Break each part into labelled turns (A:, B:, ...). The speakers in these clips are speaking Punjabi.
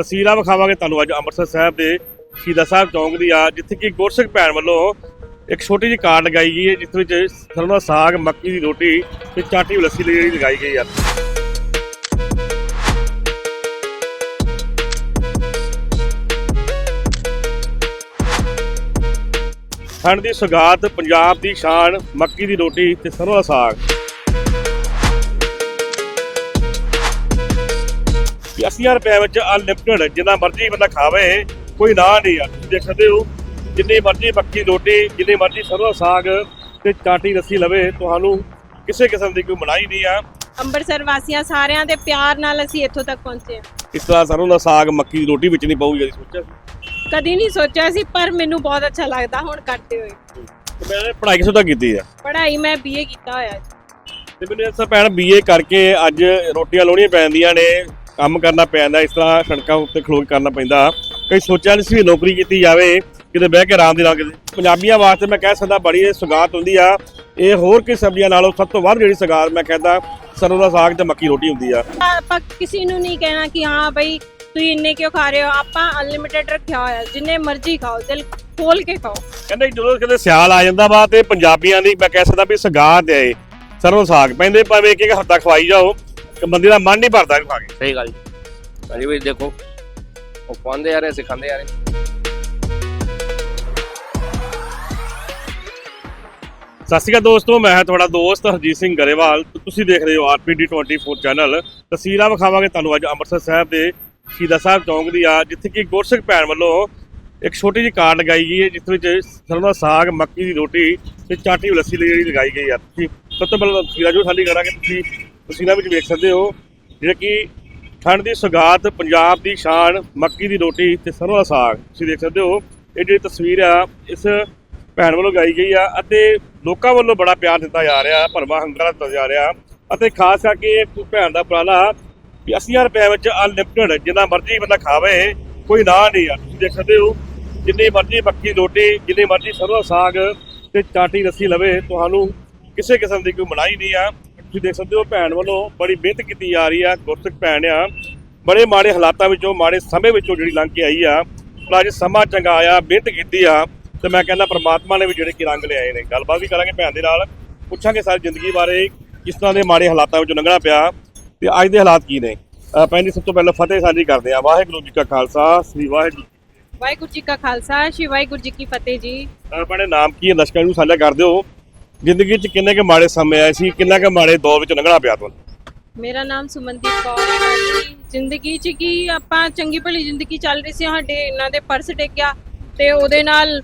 A: ਤਸਵੀਰਾਂ ਵਿਖਾਵਾਂਗੇ ਤੁਹਾਨੂੰ ਅੱਜ ਅੰਮ੍ਰਿਤਸਰ ਸਾਹਿਬ ਦੇ ਸ਼ਹੀਦਾਂ ਸਾਹਿਬ ਚੌਂਕ ਦੀ ਆ, ਜਿੱਥੇ ਕਿ ਗੁਰਸਿੱਖ ਭੈਣ ਵੱਲੋਂ ਇੱਕ ਛੋਟੀ ਜਿਹੀ ਕਾਰ ਲਗਾਈ ਗਈ ਹੈ, ਜਿਸ ਵਿੱਚ ਸਰੋਂ ਦਾ ਸਾਗ, ਮੱਕੀ ਦੀ ਰੋਟੀ ਤੇ ਚਾਟੀ ਲੱਸੀ ਲਈ ਜਿਹੜੀ ਲਗਾਈ ਗਈ ਆ। ਠੰਡ ਦੀ ਸੁਗਾਤ, ਪੰਜਾਬ ਦੀ ਸ਼ਾਨ, ਮੱਕੀ ਦੀ ਰੋਟੀ ਤੇ ਸਰੋਂ ਦਾ ਸਾਗ। ਵੀ 80000 ਰੁਪਏ ਵਿੱਚ ਅਨਲਿਮਟਿਡ ਜਿੰਨਾ ਮਰਜ਼ੀ ਬੰਦਾ ਖਾਵੇ ਕੋਈ ਨਾ ਨਹੀਂ ਆ। ਤੁਸੀਂ ਦੇਖ ਸਕਦੇ ਹੋ ਜਿੰਨੀ ਮਰਜ਼ੀ ਦੀ ਰੋਟੀ ਜਿੰਨੀ ਮਰਜ਼ੀ ਸਰੋਂ ਸਾਗ ਤੇ ਚਾਟੀ ਲੱਸੀ ਲਵੇ ਤੁਹਾਨੂੰ ਕਿਸੇ ਕਿਸਮ ਦੀ ਕੋਈ ਮਨਾਹੀ ਨਹੀਂ ਆ।
B: ਅੰਮ੍ਰਿਤਸਰ ਵਾਸੀਆਂ ਸਾਰਿਆਂ ਦੇ ਪਿਆਰ ਨਾਲ ਅਸੀਂ ਇੱਥੋਂ ਤੱਕ ਪਹੁੰਚੇ ਹਾਂ।
A: ਇਸ ਤਰ੍ਹਾਂ ਸਰੋਂ ਦਾ ਸਾਗ ਮੱਕੀ ਦੀ ਰੋਟੀ ਵਿੱਚ ਨਹੀਂ ਪਊਗੀ ਕਦੀ ਸੋਚਿਆ ਸੀ?
B: ਕਦੀ ਨਹੀਂ ਸੋਚਿਆ ਸੀ ਪਰ ਮੈਨੂੰ ਬਹੁਤ ਅੱਛਾ ਲੱਗਦਾ ਹੁਣ ਕਰਦੇ ਹੋਏ।
A: ਤੇ ਮੈਂ ਪੜ੍ਹਾਈ ਕਿਸੋਂ ਤੱਕ ਕੀਤੀ ਆ?
B: ਪੜ੍ਹਾਈ ਮੈਂ ਬੀਏ ਕੀਤਾ ਹੋਇਆ। ਜੀ
A: ਤੇ ਮੈਨੂੰ ਇਸ ਭੈਣ ਬੀਏ ਕਰਕੇ ਅੱਜ ਰੋਟੀਆਂ ਲਾਉਣੀਆਂ ਪੈਂਦੀਆਂ ਨੇ ਕੰਮ ਕਰਨਾ ਪੈਂਦਾ ਇਸ ਤਰ੍ਹਾਂ ਸੜਕਾਂ ਉੱਤੇ ਖਲੋ ਕੇ ਕਰਨਾ ਪੈਂਦਾ। ਕਈ ਸੋਚਿਆ ਨਹੀਂ ਸੀ ਵੀ ਨੌਕਰੀ ਕੀਤੀ ਜਾਵੇ ਕਿਤੇ ਬਹਿ ਕੇ ਆਰਾਮ ਦੇ ਨਾਲ ਕਿਤੇ। ਪੰਜਾਬੀਆਂ ਵਾਸਤੇ ਮੈਂ ਕਹਿ ਸਕਦਾ ਬੜੀ ਇਹ ਸੁਗਾਤ ਹੁੰਦੀ ਆ। ਇਹ ਹੋਰ ਕਿ ਸਬਜ਼ੀਆਂ ਨਾਲੋਂ ਸਭ ਤੋਂ ਵੱਧ ਜਿਹੜੀ ਸੁਗਾਤ ਮੈਂ ਕਹਿੰਦਾ ਸਰੋਂ ਦਾ ਸਾਗ ਤੇ ਮੱਕੀ ਰੋਟੀ ਹੁੰਦੀ ਆ।
B: ਆਪਾਂ ਕਿਸੇ ਨੂੰ ਨਹੀਂ ਕਹਿਣਾ ਕਿ ਹਾਂ ਬਈ ਤੁਸੀਂ ਇੰਨੇ ਕਿਉਂ ਖਾ ਰਹੇ ਹੋ? ਆਪਾਂ ਅਨਲਿਮਿਟਿਡ ਰੱਖਿਆ ਹੋਇਆ ਜਿੰਨੇ ਮਰਜ਼ੀ ਖਾਓ ਦਿਲ ਖੋਲ ਕੇ ਖਾਓ।
A: ਕਹਿੰਦੇ ਜਦੋਂ ਕਿਤੇ ਸਿਆਲ ਆ ਜਾਂਦਾ ਵਾ ਤੇ ਪੰਜਾਬੀਆਂ ਦੀ ਮੈਂ ਕਹਿ ਸਕਦਾ ਵੀ ਸੁਗਾਤ ਹੈ ਸਰੋਂ ਦਾ ਸਾਗ ਪੈਂਦੇ ਭਾਵੇਂ ਇੱਕ ਇੱਕ ਹੱਥਾ ਖਵਾਈ ਜਾਓ। ਬੰਦੇ ਦਾ ਮਨ ਨਹੀਂ ਭਰਦਾ ਇਹਨੂੰ ਖਾ ਕੇ।
C: ਸਹੀ ਗੱਲ ਜੀ। ਵੀ ਦੇਖੋ। ਉਹ ਖਵਾਉਂਦੇ ਆ ਰਹੇ ਸਿਖਾਉਂਦੇ ਆ ਰਹੇ।
A: ਸਤਿ ਸ਼੍ਰੀ ਅਕਾਲ ਦੋਸਤੋ ਮੈਂ ਹਾਂ ਤੁਹਾਡਾ ਦੋਸਤ ਹਰਜੀਤ ਸਿੰਘ ਗਰੇਵਾਲ। ਤੁਸੀਂ ਦੇਖ ਰਹੇ ਹੋ ਆਰਪੀਡੀ 24 ਚੈਨਲ ਤਸਵੀਰਾਂ ਵਿਖਾਵਾਂਗੇ ਤੁਹਾਨੂੰ ਅੱਜ ਅੰਮ੍ਰਿਤਸਰ ਸਾਹਿਬ ਦੇ ਸ਼ਹੀਦਾਂ ਸਾਹਿਬ ਚੌਂਕ ਦੀ ਆ ਜਿੱਥੇ ਕਿ ਗੁਰਸਿੱਖ ਭੈਣ ਵੱਲੋਂ ਇੱਕ ਛੋਟੀ ਜਿਹੀ ਕਾਰ ਲਗਾਈ ਗਈ ਹੈ ਜਿਸ ਵਿੱਚ ਸਰੋਂ ਦਾ ਸਾਗ ਮੱਕੀ ਦੀ ਰੋਟੀ ਤੇ ਚਾਟੀ ਲੱਸੀ ਲਈ ਜਿਹੜੀ ਲਗਾਈ ਗਈ ਆ ਤੁਸੀਂ ਸਭ ਤੋਂ ਪਹਿਲਾਂ ਤਸਵੀਰਾਂ ਜੋ ਖਾਲੀ ਕਰਾਂਗੇ। ਤੁਸੀਂ ਤਸਵੀਰਾਂ ਵਿੱਚ ਵੇਖ ਸਕਦੇ ਹੋ ਜਿਹੜਾ ਕਿ ਠੰਡ ਦੀ ਸੁਗਾਤ, ਪੰਜਾਬ ਦੀ ਸ਼ਾਨ, ਮੱਕੀ ਦੀ ਰੋਟੀ ਤੇ ਸਰੋਂ ਦਾ ਸਾਗ। ਤੁਸੀਂ ਦੇਖ ਸਕਦੇ ਹੋ, ਇਹ ਜਿਹੜੀ ਤਸਵੀਰ ਆ, ਇਸ ਭੈਣ ਵੱਲੋਂ ਗਾਈ ਗਈ ਆ ਅਤੇ ਲੋਕਾਂ ਵੱਲੋਂ ਬੜਾ ਪਿਆਰ ਦਿੱਤਾ ਜਾ ਰਿਹਾ, ਭਰਵਾਂ ਹੰਗਾਰਾ ਦਿੱਤਾ ਜਾ ਰਿਹਾ ਅਤੇ ਖਾਸ ਕਰਕੇ ਇਹ ਭੈਣ ਦਾ ਉਪਰਾਲਾ ਵੀ 80000 ਰੁਪਏ ਵਿੱਚ ਅਨਲਿਮਟਿਡ ਜਿੰਨਾ ਮਰਜ਼ੀ ਬੰਦਾ ਖਾਵੇ, ਕੋਈ ਨਾ ਨਹੀਂ ਆ। ਤੁਸੀਂ ਦੇਖ ਸਕਦੇ ਹੋ, ਜਿੰਨੀ ਮਰਜ਼ੀ ਮੱਕੀ ਦੀ ਰੋਟੀ, ਜਿੰਨੀ ਮਰਜ਼ੀ ਸਰੋਂ ਦਾ ਸਾਗ ਤੇ ਚਾਟੀ ਰੱਸੀ ਲਵੇ, ਤੁਹਾਨੂੰ ਕਿਸੇ ਕਿਸਮ ਦੀ ਕੋਈ ਮਨਾਹੀ ਨਹੀਂ ਆ। ਤੁਸੀਂ ਦੇਖ ਸਕਦੇ ਹੋ ਭੈਣ ਵੱਲੋਂ ਬੜੀ ਮਿਹਨਤ ਕੀਤੀ ਜਾ ਰਹੀ ਆ ਗੁਰਸਿੱਖ ਭੈਣ ਆ। ਬੜੇ ਮਾੜੇ ਹਾਲਾਤਾਂ ਵਿੱਚੋਂ ਮਾੜੇ ਸਮੇਂ ਵਿੱਚੋਂ ਜਿਹੜੀ ਲੰਘ ਕੇ ਆਈ ਆ। ਪਰ ਅੱਜ ਸਮਾਂ ਚੰਗਾ ਆਇਆ ਮਿਹਨਤ ਕੀਤੀ ਆ ਤੇ ਮੈਂ ਕਹਿੰਦਾ ਪ੍ਰਮਾਤਮਾ ਨੇ ਵੀ ਜਿਹੜੇ ਕਿ ਰੰਗ ਲਿਆਏ ਨੇ। ਗੱਲਬਾਤ ਵੀ ਕਰਾਂਗੇ ਭੈਣ ਦੇ ਨਾਲ। ਪੁੱਛਾਂਗੇ ਸਾਰੀ ਜ਼ਿੰਦਗੀ ਬਾਰੇ ਕਿਸ ਤਰ੍ਹਾਂ ਦੇ ਮਾੜੇ ਹਾਲਾਤਾਂ ਵਿੱਚੋਂ ਲੰਘਣਾ ਪਿਆ ਤੇ ਅੱਜ ਦੇ ਹਾਲਾਤ ਕੀ ਨੇ। ਜੀ ਸਭ ਤੋਂ ਪਹਿਲਾਂ ਫਤਿਹ ਸਾਂਝੀ ਕਰਦੇ ਆ ਵਾਹਿਗੁਰੂ ਜੀ ਕਾ ਖਾਲਸਾ ਸ੍ਰੀ ਵਾਹਿਗੁਰੂ
B: ਵਾਹਿਗੁਰੂ ਜੀ ਕਾ ਖਾਲਸਾ ਸ਼੍ਰੀ ਵਾਹਿਗੁਰੂ ਜੀ ਕੀ ਫਤਿਹ ਜੀ।
A: ਆਪਣੇ ਨਾਮ ਕੀ ਹੈ? ਦਰਸ਼ਕਾਂ ਨੂੰ ਸਾਂਝਾ ਕਰ ਦਿਓ। ਜ਼ਿੰਦਗੀ 'ਚ ਕਿੰਨੇ ਕੁ ਮਾੜੇ ਸਮੇਂ ਆਏ ਸੀ, ਕਿੰਨਾ ਕੁ ਮਾੜੇ ਦੌਰ ਵਿੱਚੋਂ ਲੰਘਣਾ ਪਿਆ ਤੁਹਾਨੂੰ?
B: ਮੇਰਾ ਨਾਮ ਸੁਮਨਦੀਪ ਕੌਰ ਹੈ ਜੀ। ਜ਼ਿੰਦਗੀ 'ਚ ਕੀ ਆਪਾਂ ਚੰਗੀ ਭਲੀ ਜ਼ਿੰਦਗੀ ਚੱਲ ਰਹੀ ਸੀ, ਸਾਡੇ ਇਹਨਾਂ ਦੇ ਪਰਸ ਡਿੱਗਿਆ ਤੇ ਉਹਦੇ ਨਾਲ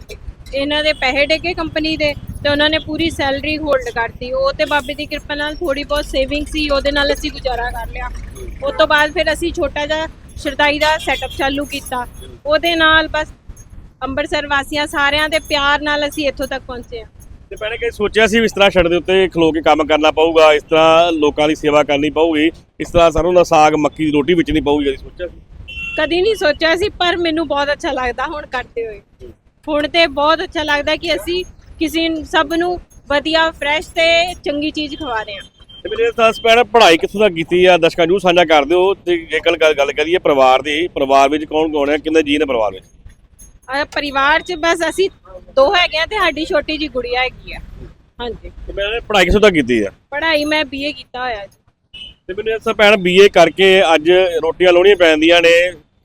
B: ਇਹਨਾਂ ਦੇ ਪੈਸੇ ਡਿੱਗੇ ਕੰਪਨੀ ਦੇ ਤੇ ਉਹਨਾਂ ਨੇ ਪੂਰੀ ਸੈਲਰੀ ਹੋਲਡ ਕਰਤੀ। ਉਹ ਤੇ ਬਾਬੇ ਦੀ ਕਿਰਪਾ ਨਾਲ ਥੋੜੀ ਬਹੁਤ ਸੇਵਿੰਗ ਸੀ, ਉਹਦੇ ਨਾਲ ਅਸੀਂ ਗੁਜ਼ਾਰਾ ਕਰ ਲਿਆ। ਉਸ ਤੋਂ ਬਾਅਦ ਫਿਰ ਅਸੀਂ ਛੋਟਾ ਜਿਹਾ ਸ਼ਰਦਾਈ ਦਾ ਸੈਟਅਪ ਚਾਲੂ ਕੀਤਾ। ਉਹਦੇ ਨਾਲ ਬਸ ਅੰਮ੍ਰਿਤਸਰ ਵਾਸੀਆਂ ਸਾਰਿਆਂ ਦੇ ਪਿਆਰ ਨਾਲ ਅਸੀਂ ਇੱਥੋਂ ਤੱਕ ਪਹੁੰਚੇ ਹਾਂ।
A: ਤੇ ਪਹਿਲੇ ਕਈ ਸੋਚਿਆ ਸੀ ਵੀ ਇਸ ਤਰ੍ਹਾਂ ਛੱਡ ਦੇ ਉੱਤੇ ਖਲੋ ਕੇ ਕੰਮ ਕਰਨਾ ਪਊਗਾ ਇਸ ਤਰ੍ਹਾਂ ਲੋਕਾਂ ਦੀ ਸੇਵਾ ਕਰਨੀ ਪਊਗੀ ਇਸ ਤਰ੍ਹਾਂ ਸਰੋਂ ਦਾ ਸਾਗ ਮੱਕੀ ਦੀ ਰੋਟੀ ਵਿੱਚ ਨਹੀਂ ਪਊਗੀ ਕਦੀ ਸੋਚਿਆ ਸੀ?
B: ਕਦੀ ਨਹੀਂ ਸੋਚਿਆ ਸੀ ਪਰ ਮੈਨੂੰ ਬਹੁਤ ਅੱਛਾ ਲੱਗਦਾ ਹੁਣ ਕਰਦੇ ਹੋਏ। ਹੁਣ ਤੇ ਬਹੁਤ ਅੱਛਾ ਲੱਗਦਾ ਕਿ ਅਸੀਂ ਕਿਸੇ ਸਭ ਨੂੰ ਵਧੀਆ ਫਰੈਸ਼ ਤੇ ਚੰਗੀ ਚੀਜ਼ ਖਵਾ ਰਹੇ ਹਾਂ।
A: ਤੇ ਮੇਰੇ ਦੱਸ ਪੈਣਾ ਪੜ੍ਹਾਈ ਕਿੱਥੋਂ ਤੱਕ ਕੀਤੀ ਆ? ਦਰਸ਼ਕਾਂ ਨੂੰ ਸਾਂਝਾ ਕਰ ਦਿਓ ਤੇ ਜੇਕਰ ਗੱਲ ਗੱਲ ਕਰੀਏ ਪਰਿਵਾਰ ਦੀ ਪਰਿਵਾਰ ਵਿੱਚ ਕੌਣ ਕੌਣ ਹੈ ਕਿੰਨੇ ਜੀ ਨੇ ਪਰਿਵਾਰ ਵਿੱਚ?
B: ਅਹ ਪਰਿਵਾਰ 'ਚ ਬਸ ਅਸੀਂ ਦੋ ਹੈਗੇ ਆ ਤੇ ਸਾਡੀ ਛੋਟੀ ਜੀ ਗੁੜੀਆ ਹੈਗੀ ਆ। ਹਾਂਜੀ।
A: ਤੇ ਮੈਂ ਪੜ੍ਹਾਈ ਕਿੱਥੋਂ ਤੱਕ ਕੀਤੀ ਆ?
B: ਪੜ੍ਹਾਈ ਮੈਂ ਬੀਏ ਕੀਤਾ ਹੋਇਆ ਜੀ।
A: ਤੇ ਮੈਨੂੰ ਇਸ ਭੈਣ ਬੀਏ ਕਰਕੇ ਅੱਜ ਰੋਟੀਆਂ ਲਾਉਣੀਆਂ ਪੈਂਦੀਆਂ ਨੇ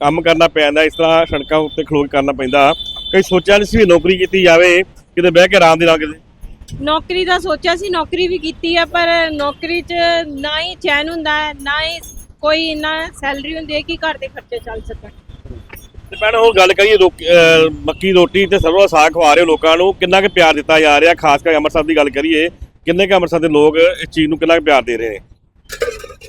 A: ਕੰਮ ਕਰਨਾ ਪੈਂਦਾ ਇਸ ਤਰ੍ਹਾਂ ਸੜਕਾਂ ਉੱਤੇ ਖਲੋ ਕੇ ਕਰਨਾ ਪੈਂਦਾ। ਕਈ ਸੋਚਿਆ ਨਹੀਂ ਸੀ ਵੀ ਨੌਕਰੀ ਕੀਤੀ ਜਾਵੇ ਕਿਤੇ ਬਹਿ ਕੇ ਆਰਾਮ ਦੇ ਨਾਲ ਕਿਤੇ।
B: ਨੌਕਰੀ ਦਾ ਸੋਚਿਆ ਸੀ ਨੌਕਰੀ ਵੀ ਕੀਤੀ ਆ ਪਰ ਨੌਕਰੀ 'ਚ ਨਾ ਹੀ ਚੈਨ ਹੁੰਦਾ ਹੈ ਨਾ ਹੀ ਕੋਈ ਇੰਨਾ ਸੈਲਰੀ ਹੁੰਦੀ ਹੈ ਕਿ ਘਰ ਦੇ ਖਰਚੇ ਚੱਲ ਸਕਣ।
A: ਤੇ ਭੈਣ ਹੁਣ ਗੱਲ ਕਰੀਏ ਰੋਕ- ਅਹ ਮੱਕੀ ਰੋਟੀ ਤੇ ਸਰੋਂ ਦਾ ਸਾਗ ਖਵਾ ਰਹੇ ਹੋ ਲੋਕਾਂ ਨੂੰ ਕਿੰਨਾ ਕੁ ਪਿਆਰ ਦਿੱਤਾ ਜਾ ਰਿਹਾ? ਖਾਸ ਕਰਕੇ ਅੰਮ੍ਰਿਤਸਰ ਦੀ ਗੱਲ ਕਰੀਏ ਕਿੰਨੇ ਕੁ ਅੰਮ੍ਰਿਤਸਰ ਦੇ ਲੋਕ ਇਸ ਚੀਜ਼ ਨੂੰ ਕਿੰਨਾ ਕੁ ਪਿਆਰ ਦੇ ਰਹੇ ਨੇ?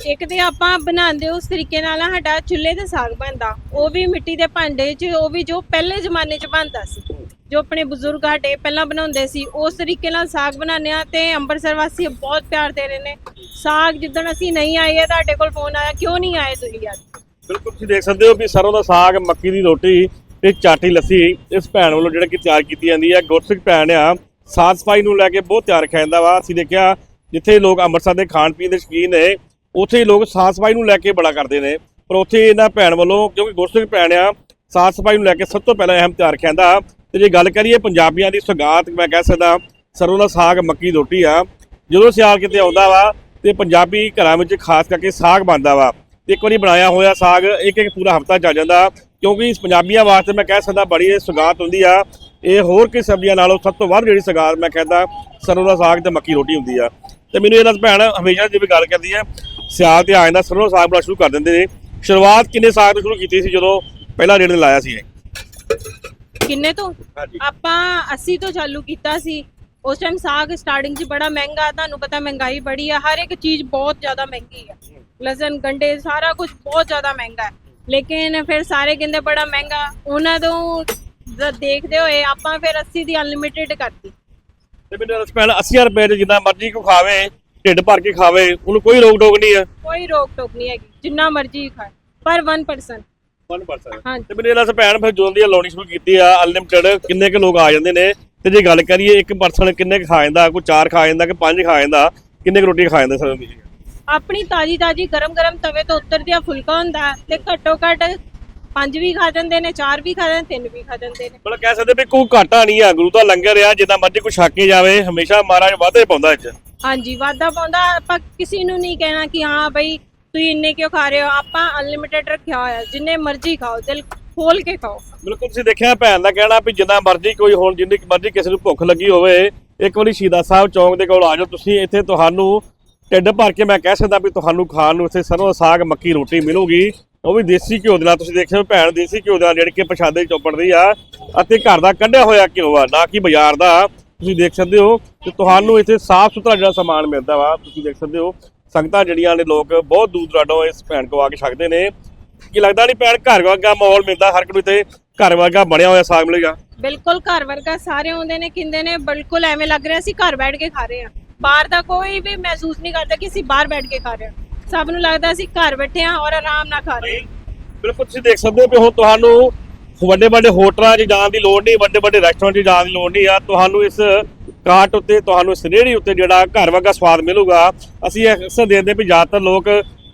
B: ਇੱਕ ਤੇ ਆਪਾਂ ਬਣਾਉਂਦੇ ਉਸ ਤਰੀਕੇ ਨਾਲ ਆ, ਸਾਡਾ ਚੁੱਲ੍ਹੇ ਤੇ ਸਾਗ ਬਣਦਾ। ਉਹ ਵੀ ਮਿੱਟੀ ਦੇ ਭਾਂਡੇ 'ਚ ਉਹ ਵੀ ਜੋ ਪਹਿਲੇ ਜ਼ਮਾਨੇ 'ਚ ਬਣਦਾ ਸੀ। ਜੋ ਆਪਣੇ ਬਜ਼ੁਰਗ ਸਾਡੇ ਪਹਿਲਾਂ ਬਣਾਉਂਦੇ ਸੀ ਉਸ ਤਰੀਕੇ ਨਾਲ ਸਾਗ ਬਣਾਉਂਦੇ ਆ ਤੇ ਅੰਮ੍ਰਿਤਸਰ ਵਾਸੀ ਬਹੁਤ ਪਿਆਰ ਦੇ ਰਹੇ ਨੇ। ਸਾਗ ਜਿੱਦਣ ਅਸੀਂ ਨਹੀਂ ਆਏ ਆ ਤੁਹਾਡੇ ਕੋਲ ਫੋਨ ਆਇਆ ਕਿਉਂ ਨਹੀਂ ਆਏ ਤੁਸੀਂ ਅੱਜ?
A: ਬਿਲਕੁਲ ਤੁਸੀਂ ਦੇਖ ਸਕਦੇ ਹੋ ਵੀ ਸਰੋਂ ਦਾ ਸਾਗ, ਮੱਕੀ ਦੀ ਰੋਟੀ ਤੇ ਚਾਟੀ ਲੱਸੀ ਇਸ ਭੈਣ ਵੱਲੋਂ ਜਿਹੜਾ ਕਿ ਤਿਆਰ ਕੀਤੀ ਜਾਂਦੀ ਹੈ। ਗੁਰਸਿੱਖ ਭੈਣ ਆ, ਸਾਫ਼ ਸਫ਼ਾਈ ਨੂੰ ਲੈ ਕੇ ਬਹੁਤ ਤਿਆਰ ਰੱਖਿਆ ਜਾਂਦਾ ਵਾ। ਅਸੀਂ ਦੇਖਿਆ ਜਿੱਥੇ ਲੋਕ ਅੰਮ੍ਰਿਤਸਰ ਦੇ ਖਾਣ ਪੀਣ ਦੇ ਸ਼ੌਕੀਨ ਨੇ, ਉੱਥੇ ਹੀ ਲੋਕ ਸਾਫ਼ ਸਫ਼ਾਈ ਨੂੰ ਲੈ ਕੇ ਬੜਾ ਕਰਦੇ ਨੇ। ਪਰ ਉੱਥੇ ਇਹਨਾਂ ਭੈਣ ਵੱਲੋਂ, ਕਿਉਂਕਿ ਗੁਰਸਿੱਖ ਭੈਣ ਆ, ਸਾਫ਼ ਸਫ਼ਾਈ ਨੂੰ ਲੈ ਕੇ ਸਭ ਤੋਂ ਪਹਿਲਾਂ ਅਹਿਮ ਧਿਆਨ ਰੱਖਿਆ ਤੇ ਜੇ ਗੱਲ ਕਰੀਏ ਪੰਜਾਬੀਆਂ ਦੀ ਸੁਗਾਤ, ਮੈਂ ਕਹਿ ਸਕਦਾ ਸਰੋਂ ਦਾ ਸਾਗ, ਮੱਕੀ ਦੀ ਰੋਟੀ ਆ, ਜਦੋਂ ਸਿਆਲ ਕਿਤੇ ਆਉਂਦਾ ਵਾ ਤੇ ਪੰਜਾਬੀ ਘਰਾਂ ਵਿੱਚ ਖਾਸ ਕਰਕੇ ਸਾਗ ਬਣਦਾ ਵਾ ਤੇ ਇੱਕ ਵਾਰੀ ਬਣਾਇਆ ਹੋਇਆ ਸਾਗ ਇੱਕ ਇੱਕ ਪੂਰਾ ਹਫਤਾ ਚੱਲ ਜਾਂਦਾ। ਕਿਉਂਕਿ ਇਸ ਪੰਜਾਬੀਆਂ ਵਾਸਤੇ ਮੈਂ ਕਹਿ ਸਕਦਾ ਬੜੀ ਸੁਗਾਤ ਹੁੰਦੀ ਆ। ਇਹ ਹੋਰ ਕਿ ਸਬਜ਼ੀਆਂ ਨਾਲੋਂ ਸਭ ਤੋਂ ਵੱਧ ਜਿਹੜੀ ਸੁਗਾਤ ਮੈਂ ਕਹਿੰਦਾ ਸਰੋਂ ਦਾ ਸਾਗ ਤੇ ਮੱਕੀ ਰੋਟੀ ਹੁੰਦੀ ਆ। ਤੇ ਮੈਨੂੰ ਇਹਨਾਂ ਭੈਣ ਹਮੇਸ਼ਾ ਜਿਵੇਂ ਗੱਲ ਕਰਦੀ ਆ ਸਿਆਲ ਤੇ ਆ ਜਾਂਦਾ ਸਰੋਂ ਦਾ ਸਾਗ ਬਣਾ ਸ਼ੁਰੂ ਕਰ ਦਿੰਦੇ ਨੇ। ਸ਼ੁਰੂਆਤ ਕਿੰਨੇ ਸਾਗ ਤੋਂ ਸ਼ੁਰੂ ਕੀਤੀ ਸੀ ਜਦੋਂ ਪਹਿਲਾ ਰੇੜ ਲਾਇਆ ਸੀ ਇਹ?
B: ਕਿੰਨੇ ਤੋਂ? ਆਪਾਂ 80 ਤੋਂ ਚਾਲੂ ਕੀਤਾ ਸੀ। ਉਸ ਟਾਈਮ ਸਾਗ ਸਟਾਰਟਿੰਗ 'ਚ ਬੜਾ ਮਹਿੰਗਾ ਤੁਹਾਨੂੰ ਪਤਾ ਮਹਿੰਗਾਈ ਬੜੀ ਆ ਹਰ ਇੱਕ ਚੀਜ਼ ਬਹੁਤ ਜ਼ਿਆਦਾ ਮਹਿੰਗੀ ਆ। ਲਸਣ ਗੰਡੇ ਸਾਰਾ ਕੁਝ ਬਹੁਤ ਜ਼ਿਆਦਾ ਮਹਿੰਗਾ ਹੈ। ਲੇਕਿਨ ਫਿਰ ਸਾਰੇ ਕਹਿੰਦੇ ਬੜਾ ਮਹਿੰਗਾ ਉਹਨਾਂ ਤੋਂ ਜ- ਦੇਖਦੇ ਹੋਏ ਆਪਾਂ ਫਿਰ 80 ਦੀ ਅਨਲਿਮਿਟਿਡ ਕਰਤੀ।
A: ਤੇ ਮੈਨੂੰ ਦੱਸ ਭੈਣ 80 ਰੁਪਏ ਦੇ ਜਿੰਨਾ ਮਰਜ਼ੀ ਕੋ ਖਾਵੇ ਢਿੱਡ ਭਰ ਕੇ ਖਾਵੇ ਉਹਨੂੰ ਕੋਈ ਰੋਕ ਟੋਕ ਨਹੀਂ ਆ
B: ਕੋਈ ਰੋਕ ਟੋਕ ਨਹੀਂ ਹੈਗੀ ਜਿੰਨਾ ਮਰਜ਼ੀ ਖਾਏ ਪਰ 1%
A: 1%
B: ਹਾਂਜੀ।
A: ਤੇ ਮੈਨੂੰ ਦੱਸ ਭੈਣ ਫਿਰ ਜਦੋਂ ਦੀ ਲਾਉਣੀ ਸ਼ੁਰੂ ਕੀਤੀ ਆ ਅਨਲਿਮਿਟਿਡ ਕਿੰਨੇ ਕੁ ਲੋਕ ਆ ਜਾਂਦੇ ਨੇ? ਤੇ ਜੇ ਗੱਲ ਕਰੀਏ ਇੱਕ ਪਰਸਨ ਕਿੰਨੇ ਕੁ ਖਾ ਜਾਂਦਾ ਕੋਈ ਚਾਰ ਖਾ ਜਾਂਦਾ ਕਿ ਪੰਜ ਖਾ ਜਾਂਦਾ ਕਿੰਨੇ ਕੁ ਰੋਟੀ ਖਾ ਜਾਂਦਾ ਸਰ ਦੀ
B: ਆਪਣੀ ਤਾਜੀ ਤਾਜੀ ਗਰਮ ਗਰਮ ਤਵੇ ਤੋਂ ਉੱਤਰਦਿਆ ਫੁਲਕਾ ਹੁੰਦਾ ਤੇ ਘੱਟੋ ਘੱਟ ਪੰਜ ਵੀ ਖਾ ਜਾਂਦੇ ਨੇ ਚਾਰ ਵੀ ਖਾ ਜਾਂਦੇ ਤਿੰਨ ਵੀ ਖਾ ਜਾਂਦੇ ਨੇ।
A: ਮਤਲਬ ਕਹਿ ਸਕਦੇ ਵੀ ਕੋਈ ਘਾਟਾ ਨਹੀਂ ਆ ਗੁਰੂ ਦਾ ਲੰਗਰ ਆ ਜਿੰਨਾ ਮਰਜ਼ੀ ਕੋਈ ਛੱਕ ਕੇ ਜਾਵੇ ਹਮੇਸ਼ਾ ਮਹਾਰਾਜ ਵਾਧੇ ਪਾਉਂਦਾ ਇੱਥੇ
B: ਹਾਂਜੀ ਵਾਧਾ ਪਾਉਂਦਾ ਆਪਾਂ ਕਿਸੇ ਨੂੰ ਨਹੀਂ ਕਹਿਣਾ ਕਿ ਹਾਂ ਬਈ ਤੁਸੀਂ ਇੰਨੇ ਕਿਉਂ ਖਾ ਰਹੇ ਹੋ ਆਪਾਂ ਅਨਲਿਮਿਟਿਡ ਰੱਖਿਆ ਹੋਇਆ ਜਿੰਨੇ ਮਰਜ਼ੀ ਖਾਓ ਦਿਲ ਖੋਲ ਕੇ ਖਾਓ।
A: ਬਿਲਕੁਲ ਤੁਸੀਂ ਦੇਖਿਆ ਭੈਣ ਦਾ ਕਹਿਣਾ ਵੀ ਜਿੰਨਾ ਮਰਜ਼ੀ ਕੋਈ ਹੁਣ ਜਿੰਨੀ ਮਰਜ਼ੀ ਕਿਸੇ ਨੂੰ ਭੁੱਖ ਲੱਗੀ ਹੋਵੇ ਇੱਕ ਵਾਰੀ ਸ਼ਹੀਦਾਂ ਸਾਹਿਬ ਚੌਂਕ ਦੇ ਕੋਲ ਆ ਜਾਓ ਤੁਸੀਂ ਇੱਥੇ ਤੁਹਾਨੂੰ ਢਿੱਡ ਭਰ ਕੇ ਮੈਂ ਕਹਿ ਸਕਦਾ ਵੀ ਤੁਹਾਨੂੰ ਖਾਣ ਨੂੰ ਇੱਥੇ ਸਰੋਂ ਦਾ ਸਾਗ, ਮੱਕੀ ਰੋਟੀ ਮਿਲੂਗੀ। ਉਹ ਵੀ ਦੇਸੀ ਘਿਓ ਦੇ ਨਾਲ, ਤੁਸੀਂ ਦੇਖਿਆ ਭੈਣ ਦੇਸੀ ਘਿਓ ਦੇ ਨਾਲ ਜਿਹੜੀ ਕਿ ਪ੍ਰਸ਼ਾਦੇ ਚੋਪੜਦੀ ਆ, ਅਤੇ ਘਰ ਦਾ ਕੱਢਿਆ ਹੋਇਆ ਘਿਓ ਆ, ਨਾ ਕਿ ਬਾਜ਼ਾਰ ਦਾ। ਤੁਸੀਂ ਦੇਖ ਸਕਦੇ ਹੋ ਤੇ ਤੁਹਾਨੂੰ ਇੱਥੇ ਸਾਫ਼ ਸੁਥਰਾ ਜਿਹੜਾ ਸਮਾਨ ਮਿਲਦਾ ਵਾ, ਤੁਸੀਂ ਦੇਖ ਸਕਦੇ ਹੋ, ਸੰਗਤਾਂ ਜਿਹੜੀਆਂ ਨੇ ਲੋਕ ਬਹੁਤ ਦੂਰ ਦਰਾਡੋਂ ਇਸ ਭੈਣ ਕੋ ਆ ਕੇ ਛਕਦੇ ਨੇ। ਕੀ ਲੱਗਦਾ ਨਹੀਂ ਭੈਣ, ਘਰ ਵਰਗਾ ਮਾਹੌਲ ਮਿਲਦਾ ਹਰ ਕੋਈ ਤੇ ਘਰ ਵਰਗਾ ਬਣਿਆ ਹੋਇਆ ਸਾਗ ਮਿਲੇਗਾ?
B: ਬਿਲਕੁਲ, ਘਰ ਵਰਗਾ ਸਾਰੇ ਆਉਂਦੇ ਨੇ ਕਹਿੰਦੇ ਨੇ, ਬਿਲਕੁਲ ਐਵੇਂ ਲੱਗ ਰਿਹਾ ਸੀ, ਘਰ ਬੈਠ ਕੇ ਖਾ ਰਹੇ ਆ। ਬਾਹਰ ਦਾ ਕੋਈ ਵੀ ਮਹਿਸੂਸ ਨਹੀਂ ਕਰਦਾ ਕਿ ਅਸੀਂ ਬਾਹਰ ਬੈਠ ਕੇ ਖਾ ਰਹੇ ਹਾਂ। ਸਭ ਨੂੰ ਲੱਗਦਾ ਅਸੀਂ ਘਰ ਬੈਠੇ ਆ ਔਰ ਆਰਾਮ ਨਾਲ ਖਾ ਰਹੇ ਹਾਂ।
A: ਬਿਲਕੁਲ, ਤੁਸੀਂ ਦੇਖ ਸਕਦੇ ਹੋ ਕਿ ਹੁਣ ਤੁਹਾਨੂੰ ਵੱਡੇ ਵੱਡੇ ਹੋਟਲਾਂ 'ਚ ਜਾਣ ਦੀ ਲੋੜ ਨਹੀਂ, ਵੱਡੇ ਵੱਡੇ ਰੈਸਟੋਰੈਂਟ 'ਚ ਜਾਣ ਦੀ ਲੋੜ ਨਹੀਂ ਆ। ਤੁਹਾਨੂੰ ਇਸ ਕਾਟ ਉੱਤੇ, ਤੁਹਾਨੂੰ ਇਸ ਉੱਤੇ ਜਿਹੜਾ ਘਰ ਵਰਗਾ ਸਵਾਦ ਮਿਲੂਗਾ। ਅਸੀਂ ਅਕਸਰ ਦੇਖਦੇ ਵੀ ਜ਼ਿਆਦਾਤਰ ਲੋਕ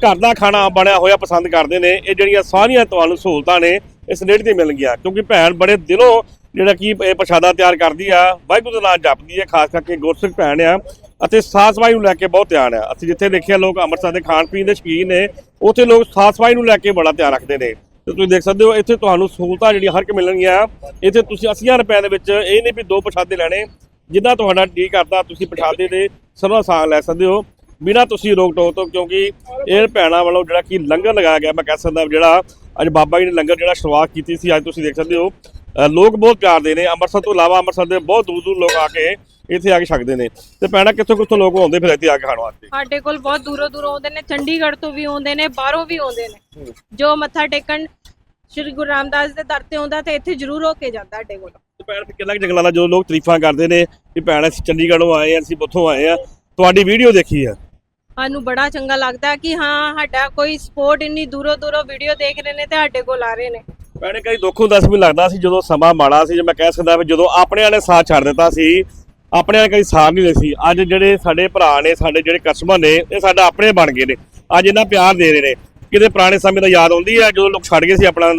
A: ਘਰ ਦਾ ਖਾਣਾ ਬਣਿਆ ਹੋਇਆ ਪਸੰਦ ਕਰਦੇ ਨੇ। ਇਹ ਜਿਹੜੀਆਂ ਸਾਰੀਆਂ ਤੁਹਾਨੂੰ ਸਹੂਲਤਾਂ ਨੇ, ਇਸ ਰੇਹੜੀ ਤੇ ਮਿਲਣਗੀਆਂ। ਕਿਉਂਕਿ ਭੈਣ ਬੜੇ ਦਿਲੋਂ ਜਿਹੜਾ ਕੀ ਇਹ ਪ੍ਰਸ਼ਾਦਾ ਤਿਆਰ ਕਰਦੀ ਆ, ਵਾਹਿਗੁਰੂ ਦਾ ਨਾਮ ਜਪਦੀ ਆ ਖਾਸ ਕਰਕੇ ਗੁਰਸਿੱਖ ਭੈਣ ਆ। ਅਤੇ ਸਾਫ਼ ਸਫ਼ਾਈ ਨੂੰ ਲੈ ਕੇ ਬਹੁਤ ਧਿਆਨ ਹੈ। ਅਸੀਂ ਜਿੱਥੇ ਦੇਖਿਆ ਲੋਕ ਅੰਮ੍ਰਿਤਸਰ ਦੇ ਖਾਣ ਪੀਣ ਦੇ ਸ਼ੌਕੀਨ ਨੇ, ਉੱਥੇ ਲੋਕ ਸਾਫ਼ ਸਫ਼ਾਈ ਨੂੰ ਲੈ ਕੇ ਬੜਾ ਧਿਆਨ ਰੱਖਦੇ ਨੇ। ਤੇ ਤੁਸੀਂ ਦੇਖ ਸਕਦੇ ਹੋ, ਇੱਥੇ ਤੁਹਾਨੂੰ ਸਹੂਲਤਾਂ ਜਿਹੜੀਆਂ ਹਰ ਇੱਕ ਮਿਲਣਗੀਆਂ। ਇੱਥੇ ਤੁਸੀਂ 80 ਰੁਪਏ ਦੇ ਵਿੱਚ ਇਹ ਨਹੀਂ ਵੀ ਦੋ ਪ੍ਰਸ਼ਾਦੇ ਲੈਣੇ ਜਿੱਦਾਂ ਤੁਹਾਡਾ ਜੀ ਕਰਦਾ, ਤੁਸੀਂ ਪ੍ਰਸ਼ਾਦੇ ਦੇ ਸਰੋਂ ਸਾਗ ਲੈ ਸਕਦੇ ਹੋ। ਬਿਨਾਂ ਤੁਸੀਂ ਰੋਕ ਟੋਕ ਤੋਂ, ਕਿਉਂਕਿ ਇਹ ਭੈਣਾਂ ਵੱਲੋਂ ਜਿਹੜਾ ਕਿ ਲੰਗਰ ਲਗਾਇਆ ਗਿਆ, ਮੈਂ ਕਹਿ ਸਕਦਾ ਜਿਹੜਾ ਅੱਜ ਬਾਬਾ ਜੀ ਨੇ ਲੰਗਰ ਜਿਹੜਾ ਸ਼ੁਰੂਆਤ ਕੀਤੀ ਸੀ, ਅੱਜ ਤੁਸੀਂ ਦੇਖ ਸਕਦੇ ਹੋ। ਲੋਕ ਬਹੁਤ ਪਿਆਰ ਦੇ ਨੇ। ਅੰਮ੍ਰਿਤਸਰ ਤੋਂ ਇਲਾਵਾ ਅੰਮ੍ਰਿਤਸਰ ਦੇ ਬਹੁਤ ਦੂਰ ਦੂਰ ਲੋਕ ਆ ਕੇ ਇੱਥੇ ਆ ਕੇ ਛਕਦੇ ਨੇ ਤੇ ਭੈਣਾਂ ਕਿੱਥੋਂ ਕਿੱਥੋਂ ਲੋਕ ਆਉਂਦੇ ਫਿਰ ਇੱਥੇ ਆ ਕੇ ਖਾਣ ਵਾਸਤੇ?
B: ਸਾਡੇ ਕੋਲ ਬਹੁਤ ਦੂਰੋਂ ਦੂਰੋਂ ਆਉਂਦੇ ਨੇ ਚੰਡੀਗੜ੍ਹ ਤੋਂ ਵੀ ਆਉਂਦੇ ਨੇ ਬਾਹਰੋਂ ਵੀ ਆਉਂਦੇ ਨੇ। ਜੋ ਮੱਥਾ ਟੇਕਣ ਸ਼੍ਰੀ ਗੁਰੂ ਰਾਮਦਾਸ ਦੇ ਦਰ ਤੇ ਆਉਂਦਾ ਤੇ ਇੱਥੇ ਜ਼ਰੂਰ ਹੋ ਕੇ ਜਾਂਦਾ ਸਾਡੇ ਕੋਲ।
A: ਤੇ ਭੈਣ ਫਿਰ ਕਿੰਨਾ ਕੁ ਜੰਗਲਾਂ ਦਾ ਜੋ ਲੋਕ ਤਾਰੀਫਾਂ ਕਰਦੇ ਨੇ ਕਿ ਭੈਣ ਅਸੀਂ ਚੰਡੀਗੜ੍ਹੋਂ ਆਏ ਆ ਅਸੀਂ ਉੱਥੋਂ ਆਏ ਆ ਤੁਹਾਡੀ ਵੀਡੀਓ ਦੇਖੀ ਆ?
B: ਸਾਨੂੰ ਬੜਾ ਚੰਗਾ ਲੱਗਦਾ ਕਿ ਹਾਂ ਸਾਡਾ ਕੋਈ ਸਪੋਰਟ ਇੰਨੀ ਦੂਰੋਂ ਦੂਰੋਂ ਵੀਡੀਓ ਦੇਖ ਰਹੇ ਨੇ ਤੇ ਸਾਡੇ ਕੋਲ ਆ ਰਹੇ ਨੇ।
A: ਭੈਣੇ ਕਈ ਦੁੱਖ ਹੁੰਦਾ ਸੀ ਵੀ ਲੱਗਦਾ ਸੀ ਜਦੋਂ ਸਮਾਂ ਮਾੜਾ ਸੀ ਜੇ ਮੈਂ ਕਹਿ ਸਕਦਾ ਵੀ ਜਦੋਂ ਆਪਣਿਆਂ ਨੇ ਸਾਥ ਛੱਡ ਦਿੱਤਾ ਸੀ ਆਪਣਿਆਂ ਨੇ ਕਈ ਸਾਥ ਨਹੀਂ ਸੀ ਅੱਜ ਜਿਹੜੇ ਸਾਡੇ ਭਰਾ ਨੇ ਸਾਡੇ ਜਿਹੜੇ ਕਸਮਾਂ ਨੇ ਇਹ ਸਾਡਾ ਆਪਣੇ ਬਣ ਗਏ ਨੇ। ਅੱਜ ਇਹਨਾਂ ਪਿਆਰ ਦੇ ਰਹੇ ਨੇ। ਕਿਤੇ ਪੁਰਾਣੇ ਸਮੇਂ ਦਾ ਯਾਦ ਆਉਂਦੀ ਹੈ ਜਦੋਂ ਲੋਕ ਛੱਡ ਗਏ ਸੀ ਆਪਣਾ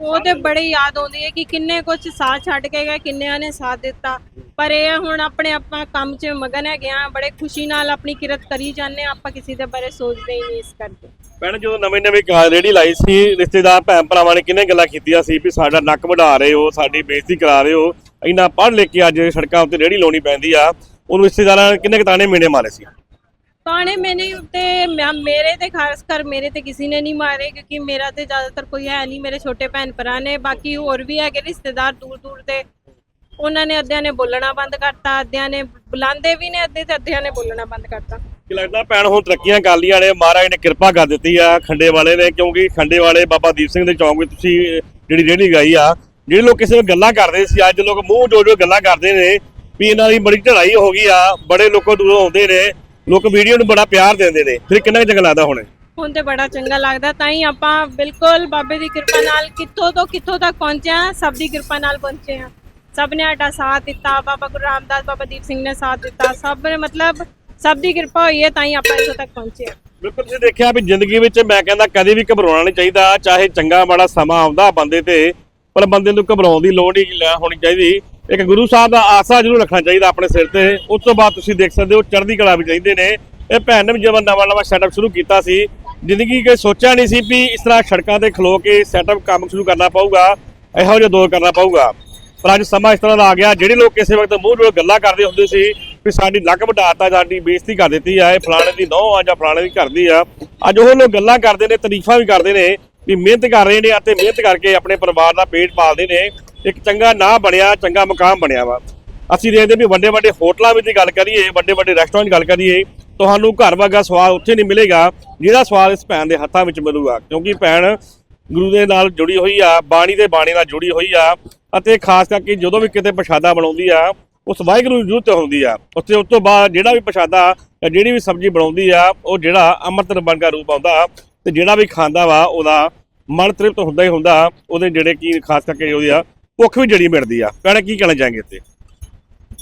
B: ਉਹ ਤੇ ਬੜੀ ਯਾਦ ਆਉਂਦੀ ਹੈ ਕਿ ਕਿੰਨੇ ਕੁਝ ਸਾਥ ਛੱਡ ਕੇ ਗਏ ਕਿੰਨਿਆਂ ਨੇ ਸਾਥ ਦਿੱਤਾ। ਪਰ ਇਹ ਹੁਣ ਆਪਣੇ ਆਪਾਂ ਕੰਮ 'ਚ ਮਗਨ ਹੈਗੇ ਆ ਬੜੇ ਖੁਸ਼ੀ ਨਾਲ ਆਪਣੀ ਕਿਰਤ ਕਰੀ ਜਾਂਦੇ ਹਾਂ, ਆਪਾਂ ਕਿਸੇ ਦੇ ਬਾਰੇ ਸੋਚਦੇ ਹੀ ਨਹੀਂ ਇਸ ਕਰਕੇ।
A: ਭੈਣ ਜਦੋਂ ਨਵੇਂ ਨਵੇਂ ਰੇੜੀ ਲਾਈ ਸੀ ਰਿਸ਼ਤੇਦਾਰ ਭੈਣ ਭਰਾਵਾਂ ਨੇ ਕਿੰਨੇ ਗੱਲਾਂ ਕੀਤੀਆਂ ਸੀ ਵੀ ਸਾਡਾ ਨੱਕ ਵਢਾ ਰਹੇ ਹੋ ਸਾਡੀ ਬੇਇੱਜ਼ਤੀ ਕਰਾ ਰਹੇ ਹੋ। ਇੰਨਾ ਪੜ੍ਹ ਲਿਖ ਕੇ ਅੱਜ ਸੜਕਾਂ ਉੱਤੇ ਰੇੜੀ ਲਾਉਣੀ ਪੈਂਦੀ ਆ ਉਹਨੂੰ ਰਿਸ਼ਤੇਦਾਰਾਂ ਨੇ ਕਿੰਨੇ ਕੁ ਤਾਣੇ ਮੇਨੇ ਮਾਰੇ ਸੀ?
B: ਤਾਣੇ ਮੈਨੇ ਤੇ ਮੈਂ- ਮੇਰੇ ਤੇ ਖਾਸ ਕਰ ਮੇਰੇ ਤੇ ਕਿਸੇ ਨੇ ਨਹੀਂ ਮਾਰੇ ਕਿਉਂਕਿ ਮੇਰਾ ਤੇ ਜ਼ਿਆਦਾਤਰ ਕੋਈ ਹੈ ਨਹੀਂ ਮੇਰੇ ਛੋਟੇ ਭੈਣ ਭਰਾ ਨੇ ਬਾਕੀ ਹੋਰ ਵੀ ਹੈਗੇ ਰਿਸ਼ਤੇਦਾਰ ਦੂਰ ਦੂਰ ਦੇ। ਉਹਨਾਂ ਨੇ ਅੱਧਿਆਂ ਨੇ ਬੋਲਣਾ ਬੰਦ ਕਰਤਾ ਅੱਧਿਆਂ ਨੇ ਬੁਲਾਉਂਦੇ ਵੀ ਨੇ ਅੱਧੇ ਤੇ ਅੱਧਿਆਂ ਨੇ ਬੋਲਣਾ ਬੰਦ ਕਰਤਾ।
A: ਕੀ ਲੱਗਦਾ ਭੈਣ ਹੁਣ ਤਰੱਕੀਆਂ ਕਰ ਲਈਆਂ ਨੇ ਮਹਾਰਾਜ ਨੇ ਕਿਰਪਾ ਕਰ ਦਿੱਤੀ ਆ ਖੰਡੇ ਵਾਲੇ ਨੇ ਕਿਉਂਕਿ ਖੰਡੇ ਵਾਲੇ ਬਾਬਾ ਦੀਪ ਸਿੰਘ ਦੇ ਚੌਂਕ ਵਿੱਚ ਤੁਸੀਂ ਜਿਹੜੀ ਰੇਹੜੀ ਗਾਈ ਆ ਜਿਹੜੇ ਲੋਕ ਕਿਸੇ ਨੂੰ ਗੱਲਾਂ ਕਰਦੇ ਸੀ ਅੱਜ ਲੋਕ ਮੂੰਹ ਜੋੜ ਜੋੜ ਗੱਲਾਂ ਕਰਦੇ ਨੇ ਵੀ ਇਹਨਾਂ ਦੀ ਬੜੀ ਢੜਾਈ ਹੋ ਗਈ ਆ ਬੜੇ ਲੋਕੋਂ ਦੂਰੋਂ ਆਉਂਦੇ ਨੇ ਲੋਕ ਵੀਡੀਓ ਨੂੰ ਬੜਾ ਪਿਆਰ ਦਿੰਦੇ ਨੇ। ਫਿਰ ਕਿੰਨਾ ਚੰਗਾ ਲੱਗਦਾ ਹੁਣ?
B: ਹੁਣ ਤੇ ਬੜਾ ਚੰਗਾ ਲੱਗਦਾ ਤਾਂ ਹੀ ਆਪਾਂ ਬਿਲਕੁਲ ਬਾਬੇ ਦੀ ਕਿਰਪਾ ਨਾਲ ਕਿੱਥੋਂ ਤੋਂ ਕਿੱਥੋਂ ਤੱਕ ਪਹੁੰਚੇ ਹਾਂ ਸਭ ਦੀ ਕਿਰਪਾ ਨਾਲ ਪਹੁੰਚੇ ਹਾਂ। ਸਭ ਨੇ ਸਾਡਾ ਸਾਥ ਦਿੱਤਾ ਬਾਬਾ ਗੁਰੂ ਰਾਮਦਾਸ ਬਾਬਾ ਦੀਪ ਸਿੰਘ ਨੇ ਸਾਥ ਦਿੱਤਾ ਸਭ ਨੇ ਮਤਲਬ ਸਭ ਦੀ ਕਿਰਪਾ ਹੋਈ ਹੈ ਤਾਂ ਹੀ ਆਪਾਂ ਇੱਥੋਂ ਤੱਕ ਪਹੁੰਚੇ ਹਾਂ।
A: ਬਿਲਕੁਲ ਤੁਸੀਂ ਦੇਖਿਆ ਵੀ ਜ਼ਿੰਦਗੀ ਵਿੱਚ ਮੈਂ ਕਹਿੰਦਾ ਕਦੇ ਵੀ ਘਬਰਾਉਣਾ ਨਹੀਂ ਚਾਹੀਦਾ ਚਾਹੇ ਚੰਗਾ ਮਾੜਾ ਸਮਾਂ ਆਉਂਦਾ ਬੰਦੇ ਤੇ ਪਰ ਬੰਦੇ ਨੂੰ ਘਬਰਾਉਣ ਦੀ ਲੋੜ ਨਹੀਂ ਲੈ- ਹੋਣੀ ਚਾਹੀਦੀ। ਇੱਕ ਗੁਰੂ ਸਾਹਿਬ ਦਾ ਆਸਰਾ ਜ਼ਰੂਰ ਰੱਖਣਾ ਚਾਹੀਦਾ ਆਪਣੇ ਸਿਰ ਤੇ। ਉਸ ਤੋਂ ਬਾਅਦ ਤੁਸੀਂ ਦੇਖ ਸਕਦੇ ਹੋ, ਚੜ੍ਹਦੀ ਕਲਾ ਵੀ ਚਾਹੀਦੇ ਨੇ। ਇਹ ਭੈਣ ਨੇ ਵੀ ਜਦੋਂ ਨਵਾਂ ਨਵਾਂ ਸੈਟਅਪ ਸ਼ੁਰੂ ਕੀਤਾ ਸੀ। ਜ਼ਿੰਦਗੀ ਕੋਈ ਸੋਚਿਆ ਨਹੀਂ ਸੀ ਵੀ ਇਸ ਤਰ੍ਹਾਂ ਸੜਕਾਂ ਤੇ ਖਲੋ ਕੇ ਸੈਟਅਪ ਕੰਮ ਸ਼ੁਰੂ ਕਰਨਾ ਪਊਗਾ, ਇਹੋ ਜਿਹਾ ਦੌਰ ਕਰਨਾ ਪਊਗਾ। ਪਰ ਅੱਜ ਸਮਾਂ ਇਸ ਤਰ੍ਹਾਂ ਦਾ ਆ ਗਿਆ, ਜਿਹੜੇ ਲੋਕ ਕਿਸੇ ਵਕਤ ਮੂੰਹ ਜੋੜ ਗੱਲਾਂ ਕਰਦੇ ਹੁੰਦੇ ਸੀ ਵੀ ਸਾਡੀ ਲੱਕ ਵਟਾਤਾ, ਸਾਡੀ ਬੇਇੱਜ਼ਤੀ ਕਰ ਦਿੱਤੀ ਆ, ਇਹ ਫਲਾਣੇ ਦੀ ਨੌ ਆ ਜਾਂ ਫਲਾਣੇ ਦੀ ਘਰ ਦੀ ਆ। ਅੱਜ ਉਹ ਲੋਕ ਗੱਲਾਂ ਕਰਦੇ ਨੇ, ਤਾਰੀਫਾਂ ਵੀ ਕਰਦੇ ਨੇ। ਵੀ ਮਿਹਨਤ ਕਰ ਰਹੇ ਨੇ ਅਤੇ ਮਿਹਨਤ ਕਰਕੇ ਆਪਣੇ ਪਰਿਵਾਰ ਦਾ ਪੇਟ ਪਾਲਦੇ ਨੇ। ਇੱਕ ਚੰਗਾ ਨਾਂ ਬਣਿਆ, ਚੰਗਾ ਮਕਾਮ ਬਣਿਆ ਵਾ। ਅਸੀਂ ਦੇਖਦੇ ਵੀ ਵੱਡੇ ਵੱਡੇ ਹੋਟਲਾਂ ਵਿੱਚ ਗੱਲ ਕਰੀਏ, ਵੱਡੇ ਵੱਡੇ ਰੈਸਟੋਰੈਂਟ ਦੀ ਗੱਲ ਕਰੀਏ, ਤੁਹਾਨੂੰ ਘਰ ਵਰਗਾ ਸਵਾਦ ਉੱਥੇ ਨਹੀਂ ਮਿਲੇਗਾ, ਜਿਹੜਾ ਸਵਾਦ ਇਸ ਭੈਣ ਦੇ ਹੱਥਾਂ ਵਿੱਚ ਮਿਲੂਗਾ। ਕਿਉਂਕਿ ਭੈਣ ਗੁਰੂ ਦੇ ਨਾਲ ਜੁੜੀ ਹੋਈ ਆ, ਬਾਣੀ ਦੇ ਬਾਣੀ ਨਾਲ ਜੁੜੀ ਹੋਈ ਆ, ਅਤੇ ਖਾਸ ਕਰਕੇ ਜਦੋਂ ਵੀ ਕਿਤੇ ਪ੍ਰਸ਼ਾਦਾ ਬਣਾਉਂਦੀ ਆ, ਉਸ ਵਾਹਿਗੁਰੂ ਦੀ ਜ਼ਰੂਰਤ ਹੁੰਦੀ ਆ। ਉੱਥੇ ਉਸ ਤੋਂ ਬਾਅਦ ਜਿਹੜਾ ਵੀ ਪ੍ਰਸ਼ਾਦਾ ਜਿਹੜੀ ਵੀ ਸਬਜ਼ੀ ਬਣਾਉਂਦੀ ਆ, ਉਹ ਜਿਹੜਾ ਅੰਮ੍ਰਿਤ ਬਣਗਾ ਰੂਪ ਆਉਂਦਾ ਤੇ ਜਿਹੜਾ ਵੀ ਖਾਂਦਾ ਵਾ, ਉਹਦਾ ਮਨ ਤ੍ਰਿਪਤ ਹੁੰਦਾ ਹੀ ਹੁੰਦਾ, ਉਹਦੇ ਜਿਹੜੇ ਕੀ ਖਾਸ ਕਰਕੇ ਉਹਦੀ ਆ, ਭੁੱਖ ਵੀ ਜੜੀ ਮਿਟਦੀ ਆ। ਭੈਣੇ, ਕੀ ਕਹਿਣਾ ਚਾਹਾਂਗੇ ਇੱਥੇ?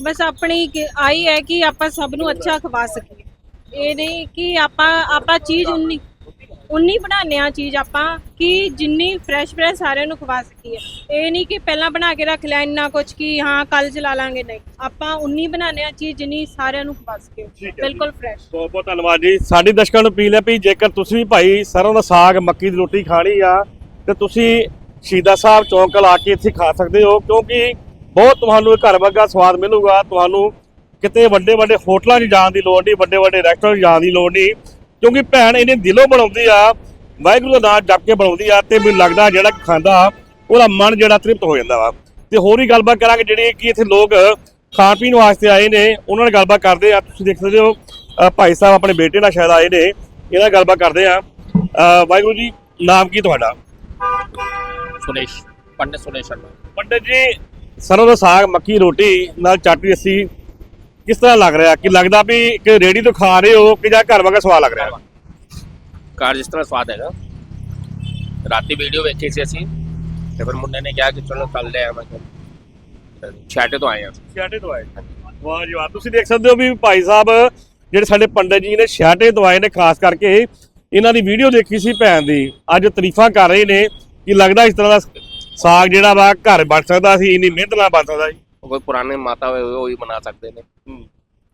B: ਬਸ ਆਪਣੀ ਕਿ- ਆਈ ਹੈ ਕਿ ਆਪਾਂ ਸਭ ਨੂੰ ਅੱਛਾ ਖਵਾ ਸਕੀਏ। ਇਹ ਨਹੀਂ ਕਿ ਆਪਾਂ ਆਪਾਂ ਚੀਜ਼ ਉਨੀ ਉਨੀ ਬਣਾਉਂਦੇ ਆ ਚੀਜ਼ ਆਪਾਂ ਕਿ ਜਿੰਨੀ ਫਰੈਸ਼ ਫਰੈਸ਼ ਸਾਰਿਆਂ ਨੂੰ ਖਵਾ ਸਕੀਏ। ਇਹ ਨਹੀਂ ਕਿ ਪਹਿਲਾਂ ਬਣਾ ਕੇ ਰੱਖ ਲਿਆ ਇੰਨਾ ਕੁਝ ਕਿ ਹਾਂ ਕੱਲ ਚਲਾ ਲਾਂਗੇ ਨਹੀਂ। ਆਪਾਂ ਉਨੀ ਬਣਾਉਂਦੇ ਆ ਚੀਜ਼ ਜਿੰਨੀ ਸਾਰਿਆਂ ਨੂੰ ਖਵਾ ਸਕੀਏ।
A: ਠੀਕ ਹੈ ਜੀ।
B: ਬਿਲਕੁਲ ਫਰੈਸ਼
A: ਬਹੁਤ ਬਹੁਤ ਧੰਨਵਾਦ ਜੀ। ਸਾਡੀ ਦਰਸ਼ਕਾਂ ਨੂੰ ਅਪੀਲ ਹੈ ਵੀ ਜੇਕਰ ਤੁਸੀਂ ਵੀ ਭਾਈ ਸਰੋਂ ਦਾ ਸਾਗ ਮੱਕੀ ਦੀ ਰੋਟੀ ਖਾਣੀ ਆ ਤੇ ਤੁਸੀਂ ਸ਼ਹੀਦਾ ਸਾਹਿਬ ਚੌਂਕ ਲਾ ਕੇ ਇੱਥੇ ਖਾ ਸਕਦੇ ਹੋ ਕਿਉਂਕਿ ਬਹੁਤ ਤੁਹਾਨੂੰ ਇਹ ਘਰ ਵਰਗਾ ਸਵਾਦ ਮਿਲੂਗਾ। ਤੁਹਾਨੂੰ ਕਿਤੇ ਵੱਡੇ ਵੱਡੇ ਹੋਟਲਾਂ 'ਚ ਜਾਣ ਦੀ ਲੋੜ ਨਹੀਂ ਵੱਡੇ ਵੱਡੇ ਰੈਸਟੋਰੈਂਟ 'ਚ ਜਾਣ ਦੀ ਲੋੜ ਨਹੀਂ। ਕਿਉਂਕਿ ਭੈਣ ਇਹਨੇ ਦਿਲੋਂ ਬਣਾਉਂਦੀ ਆ ਵਾਹਿਗੁਰੂ ਦਾ ਨਾਮ ਜਪ ਕੇ ਬਣਾਉਂਦੀ ਆ ਤੇ ਮੈਨੂੰ ਲੱਗਦਾ ਜਿਹੜਾ ਖਾਂਦਾ ਉਹਦਾ ਮਨ ਜਿਹੜਾ ਤ੍ਰਿਪਤ ਹੋ ਜਾਂਦਾ ਵਾ। ਤੇ ਹੋਰ ਹੀ ਗੱਲਬਾਤ ਕਰਾਂਗੇ ਜਿਹੜੇ ਕਿ ਇੱਥੇ ਲੋਕ ਖਾਣ ਪੀਣ ਵਾਸਤੇ ਆਏ ਨੇ ਉਹਨਾਂ ਨਾਲ ਗੱਲਬਾਤ ਕਰਦੇ ਆ। ਤੁਸੀਂ ਦੇਖ ਸਕਦੇ ਹੋ ਭਾਈ ਸਾਹਿਬ ਆਪਣੇ ਬੇਟੇ ਨਾਲ ਸ਼ਾਇਦ ਆਏ ਨੇ ਇਹਨਾਂ ਨਾਲ ਗੱਲਬਾਤ ਕਰਦੇ ਆ। ਵਾਹਿਗੁਰੂ ਜੀ ਨਾਮ ਕੀ ਤੁਹਾਡਾ?
C: ਸੁਨੇਸ਼ ਪੰਡਤ ਸੁਨੇਸ਼
A: ਪੰਡਤ ਜੀ ਸਰੋਂ ਦਾ ਸਾਗ ਮੱਕੀ ਰੋਟੀ ਨਾਲ ਚਾਟੀ ਅਸੀਂ ਕਿਸ ਤਰ੍ਹਾਂ ਲੱਗ ਰਿਹਾ? ਕਿ ਲੱਗਦਾ ਵੀ ਕਿ ਰੇੜੀ ਤੋਂ ਖਾ ਰਹੇ ਹੋ ਕਿ ਜਾਂ ਘਰ ਵਰਗਾ ਸਵਾਦ ਲੱਗ ਰਿਹਾ?
C: ਕਾਰ ਜਿਸ ਤਰ੍ਹਾਂ ਸਵਾਦ ਹੈਗਾ। ਰਾਤੀ ਵੀਡੀਓ ਵੇਖੀ ਸੀ ਅਸੀਂ ਤੇ ਫਿਰ ਮੁੰਡੇ ਨੇ ਕਿਹਾ ਕਿ ਚਲੋ ਚੱਲਦੇ ਆ ਮੈਂ ਕਿਹਾ ਛਾਟੇ ਤੋਂ ਆਏ ਆ
A: ਛਿਆਟੇ ਤੋਂ ਆਏ। ਵਾਹ ਜੀ ਵਾਹ। ਤੁਸੀਂ ਦੇਖ ਸਕਦੇ ਹੋ ਵੀ ਭਾਈ ਸਾਹਿਬ ਜਿਹੜੇ ਸਾਡੇ ਪੰਡਤ ਜੀ ਨੇ ਛਿਆਟੇ ਤੋਂ ਆਏ ਨੇ ਖਾਸ ਕਰਕੇ ਇਹਨਾਂ ਦੀ ਵੀਡੀਓ ਦੇਖੀ ਸੀ ਭੈਣ ਦੀ। ਅੱਜ ਤਾਰੀਫਾਂ ਕਰ ਰਹੇ ਨੇ ਕਿ ਲੱਗਦਾ ਇਸ ਤਰ੍ਹਾਂ ਦਾ ਸਾਗ ਜਿਹੜਾ ਵਾ ਘਰ ਬਣ ਸਕਦਾ ਸੀ ਇੰਨੀ ਮਿਹਨਤ ਨਾਲ ਬਣ ਸਕਦਾ ਸੀ।
C: ਕੋਈ ਪੁਰਾਣੇ ਮਾਤਾ ਹੋਏ ਉਹ ਹੀ ਬਣਾ ਸਕਦੇ ਨੇ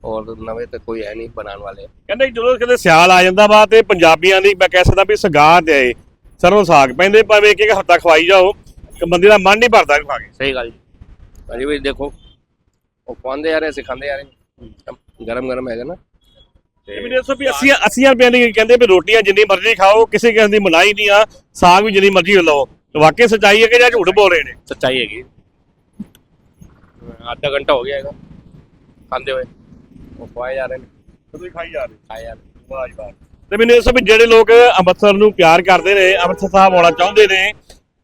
C: ਔਰ ਨਵੇਂ ਤੇ ਕੋਈ ਹੈ ਨਹੀਂ ਬਣਾਉਣ ਵਾਲੇ
A: ਕਹਿੰਦੇ ਜਦੋਂ ਕਿਤੇ ਸਿਆਲ ਆ ਜਾਂਦਾ ਵਾ ਤੇ ਪੰਜਾਬੀਆਂ ਦੀ ਮੈਂ ਕਹਿ ਸਕਦਾ ਵੀ ਸਗਾਰ ਤੇ ਆਏ ਸਰੋਂ ਸਾਗ ਪੈਂਦੇ ਭਾਵੇਂ ਇੱਕ ਇੱਕ ਹੱਤਾ ਖਵਾਈ ਜਾਓ ਕਿ ਬੰਦੇ ਦਾ ਮਨ ਨਹੀਂ ਭਰਦਾ ਖਾ ਕੇ।
C: ਸਹੀ ਗੱਲ ਜੀ। ਅਜੀ ਵੀ ਦੇਖੋ ਉਹ ਖਵਾਉਂਦੇ ਆ ਰਹੇ ਸਿਖਾਉਂਦੇ ਆ ਰਹੇ। ਗਰਮ ਗਰਮ ਹੈਗਾ ਨਾ।
A: ਤੇ ਮੈਨੂੰ ਦੱਸੋ ਵੀ 80 80 ਰੁਪਏ ਦੀ ਕਹਿੰਦੇ ਵੀ ਰੋਟੀਆਂ ਜਿੰਨੀ ਮਰਜ਼ੀ ਖਾਓ ਕਿਸੇ ਕਿਸੇ ਦੀ ਮਨਾਈ ਨਹੀਂ ਆ ਸਾਗ ਵੀ ਜਿੰਨੀ ਮਰਜ਼ੀ ਲਓ। ਵਾਕਈ ਸੱਚਾਈ ਹੈ ਕਿ ਜਾਂ ਝੂਠ ਬੋਲ ਰਹੇ ਨੇ?
C: ਸੱਚਾਈ ਹੈਗੀ। ਆਧਾ ਘੰਟਾ ਹੋ ਗਿਆ ਹੈਗਾ। ਖਾਂਦੇ ਹੋਏ। ਉਹ ਖਵਾਏ ਜਾ ਰਹੇ ਨੇ।
A: ਤੁਸੀਂ ਖਾਈ ਜਾ ਰਹੇ
C: ਰਹੇ
A: ਵਾਹ ਜੀ ਵਾਹ। ਤੇ ਮੈਨੂੰ ਦੱਸੋ ਵੀ ਜਿਹੜੇ ਲੋਕ ਅੰਮ੍ਰਿਤਸਰ ਨੂੰ ਪਿਆਰ ਕਰਦੇ ਨੇ ਅੰਮ੍ਰਿਤਸਰ ਸਾਹਿਬ ਆਉਣਾ ਚਾਹੁੰਦੇ ਨੇ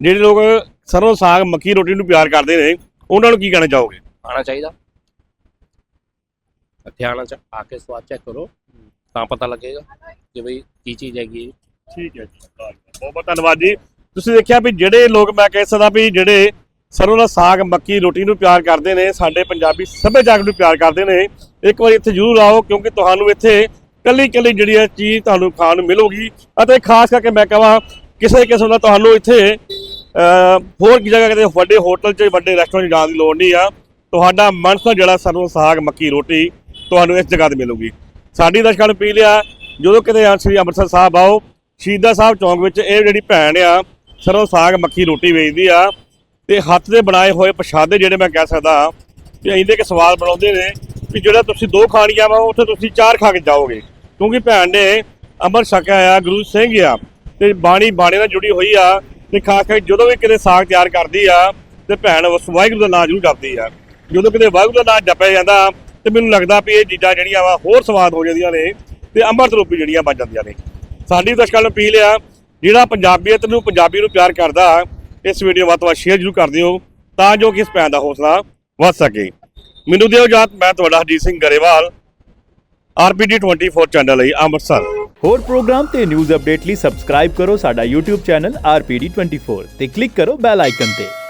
A: ਜਿਹੜੇ ਲੋਕ ਸਰੋਂ ਸਾਗ ਮੱਕੀ ਰੋਟੀ ਨੂੰ ਪਿਆਰ ਕਰਦੇ ਨੇ ਉਹਨਾਂ ਨੂੰ ਕੀ ਕਹਿਣਾ ਚਾਹੋਗੇ?
C: ਆਣਾ ਚਾਹੀਦਾ। ਇੱਥੇ ਆਣਾ ਚਾ ਆ ਕੇ ਸਵਾਦ ਚੈੱਕ ਕਰੋ। ਤਾਂ ਪਤਾ ਲੱਗੇਗਾ ਕਿ ਬਈ ਕੀ ਚੀਜ਼ ਹੈਗੀ ਹੈ।
A: ਠੀਕ ਹੈ ਜੀ। ਬਹੁਤ ਬਹੁਤ ਧੰਨਵਾਦ ਜੀ। ਤੁਸੀਂ ਦੇਖਿਆ ਵੀ ਜਿਹੜੇ ਲੋਕ ਮੈਂ ਕਹਿ ਸਕਦਾ ਵੀ ਜਿਹੜੇ ਸਰੋਂ ਦਾ ਸਾਗ, ਮੱਕੀ, ਰੋਟੀ ਨੂੰ ਪਿਆਰ ਕਰਦੇ ਨੇ, ਸਾਡੇ ਪੰਜਾਬੀ ਸੱਭਿਆਚਾਰ ਨੂੰ ਪਿਆਰ ਕਰਦੇ ਨੇ। ਇੱਕ ਵਾਰੀ ਇੱਥੇ ਜ਼ਰੂਰ ਆਓ, ਕਿਉਂਕਿ ਤੁਹਾਨੂੰ ਇੱਥੇ ਕੱਲੀ ਕੱਲੀ ਜਿਹੜੀ ਹੈ ਚੀਜ਼ ਤੁਹਾਨੂੰ ਖਾਣ ਨੂੰ ਮਿਲੂਗੀ। ਅਤੇ ਖਾਸ ਕਰਕੇ ਮੈਂ ਕਹਾਂ, ਕਿਸੇ ਕਿਸਮ ਦਾ ਤੁਹਾਨੂੰ ਇੱਥੇ ਹੋਰ ਕੀ ਜਗ੍ਹਾ ਕਿਤੇ ਵੱਡੇ ਹੋਟਲ 'ਚ, ਵੱਡੇ ਰੈਸਟੋਰੈਂਟ 'ਚ ਜਾਣ ਦੀ ਲੋੜ ਨਹੀਂ ਆ। ਤੁਹਾਡਾ ਮਨਸਾ ਜਿਹੜਾ ਸਰੋਂ ਸਾਗ, ਮੱਕੀ, ਰੋਟੀ ਤੁਹਾਨੂੰ ਇਸ ਜਗ੍ਹਾ ਤੇ ਮਿਲੂਗੀ। ਸਾਡੀ ਦਰਸ਼ਕਾਂ ਨੂੰ ਪੀ ਲਿਆ ਜਦੋਂ ਕਿਤੇ ਸ੍ਰੀ ਅੰਮ੍ਰਿਤਸਰ ਸਾਹਿਬ ਆਓ, ਸ਼ਹੀਦਾ ਸਾਹਿਬ ਚੌਂਕ ਵਿੱਚ ਇਹ ਜਿਹੜੀ ਭੈਣ ਆ, ਸਰੋਂ ਸਾਗ, ਮੱਕੀ, ਰੋਟੀ ਵੇਚਦੀ ਆ। ਤੇ ਹੱਥ ਦੇ ਬਣਾਏ ਹੋਏ ਪ੍ਰਸ਼ਾਦੇ ਜਿਹੜੇ ਮੈਂ ਕਹਿ ਸਕਦਾ ਵੀ ਇੰਨੇ ਕਿ ਸਵਾਲ ਬਣਾਉਂਦੇ ਨੇ ਵੀ ਜਿਹੜਾ ਤੁਸੀਂ ਦੋ ਖਾਣੀਆਂ ਵਾ, ਉੱਥੇ ਤੁਸੀਂ ਚਾਰ ਖਾ ਕੇ ਜਾਓਗੇ। ਕਿਉਂਕਿ ਭੈਣ ਨੇ ਅੰਮ੍ਰਿਤ ਛਕਿਆ ਆ, ਗੁਰੂ ਸਿੰਘ ਆ, ਤੇ ਬਾਣੀ ਬਾਣੇ ਨਾਲ ਜੁੜੀ ਹੋਈ ਆ, ਤੇ ਖਾਸ ਕਰਕੇ ਜਦੋਂ ਵੀ ਕਿਤੇ ਸਾਗ ਤਿਆਰ ਕਰਦੀ ਆ, ਤੇ ਭੈਣ ਉਸ ਵਾਹਿਗੁਰੂ ਦਾ ਨਾਮ ਜ਼ਰੂਰ ਜਪਦੀ ਆ। ਜਦੋਂ ਕਿਤੇ ਵਾਹਿਗੁਰੂ ਦਾ ਨਾਮ ਜਪਿਆ ਜਾਂਦਾ, ਤੇ ਮੈਨੂੰ ਲੱਗਦਾ ਵੀ ਇਹ ਚੀਜ਼ਾਂ ਜਿਹੜੀਆਂ ਵਾ, ਹੋਰ ਸਵਾਦ ਹੋ ਜਾਂਦੀਆਂ ਨੇ, ਤੇ ਅੰਮ੍ਰਿਤ ਰੂਪੀ ਜਿਹੜੀਆਂ ਬਣ ਜਾਂਦੀਆਂ ਨੇ। ਸਾਡੀ ਦਰਸ਼ਕਾਂ ਨੂੰ ਅਪੀਲ ਆ, ਜਿਹੜਾ ਪੰਜਾਬੀਅਤ ਨੂੰ ਪੰਜਾਬੀ ਨੂੰ ਪਿਆਰ ਕਰਦਾ ਇਸ ਵੀਡੀਓ ਵੱਧ ਤੋਂ ਵੱਧ ਸ਼ੇਅਰ ਜ਼ਰੂਰ ਕਰ ਦਿਓ ਤਾਂ ਜੋ ਕਿ ਇਸ ਭੈਣ ਦਾ ਹੌਸਲਾ ਵੱਧ ਸਕੇ। ਮੈਨੂੰ ਦਿਓ ਜਾਤ ਮੈਂ ਤੁਹਾਡਾ ਹਰਜੀਤ ਸਿੰਘ ਗਰੇਵਾਲ ਆਰਪੀਡੀ 24 ਚੈਨਲ ਲਈ ਅੰਮ੍ਰਿਤਸਰ।
D: ਹੋਰ ਪ੍ਰੋਗਰਾਮ ਤੇ ਨਿਊਜ਼ ਅਪਡੇਟ ਲਈ ਸਬਸਕ੍ਰਾਈਬ ਕਰੋ ਸਾਡਾ YouTube ਚੈਨਲ RPD24 ਤੇ ਕਲਿੱਕ ਕਰੋ ਬੈਲ ਆਈਕਨ ਤੇ।